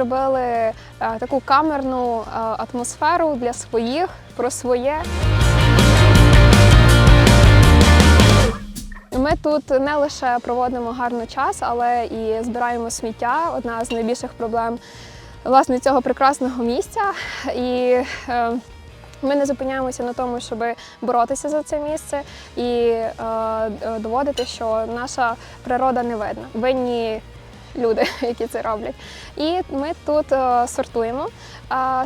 е, таку камерну е, атмосферу для своїх, про своє. Ми тут не лише проводимо гарний час, але і збираємо сміття. Одна з найбільших проблем власне цього прекрасного місця. І е, ми не зупиняємося на тому, щоб боротися за це місце і доводити, що наша природа не видна. Винні люди, які це роблять. І ми тут е, сортуємо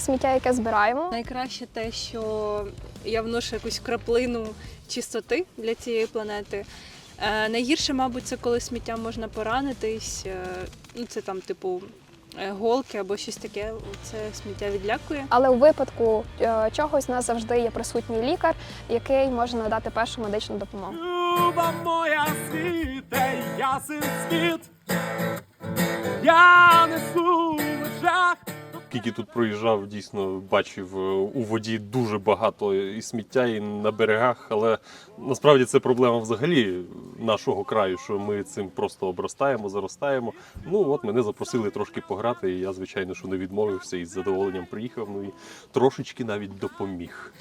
сміття, яке збираємо. Найкраще те, що я вношу якусь краплину чистоти для цієї планети. Е, найгірше, мабуть, це коли сміттям можна поранитись. е, ну, це там, типу, голки або щось таке. Це сміття відлякує. Але у випадку е, чогось у нас завжди є присутній лікар, який може надати першу медичну допомогу. Люба моя світе, ясен світ, я несу в очах. Тут проїжджав, дійсно бачив е, у воді дуже багато і сміття, і на берегах. Але насправді це проблема взагалі нашого краю, що ми цим просто обростаємо, заростаємо. Ну от мене запросили трошки пограти, і я, звичайно, що не відмовився і з задоволенням приїхав. Ну і трошечки навіть допоміг.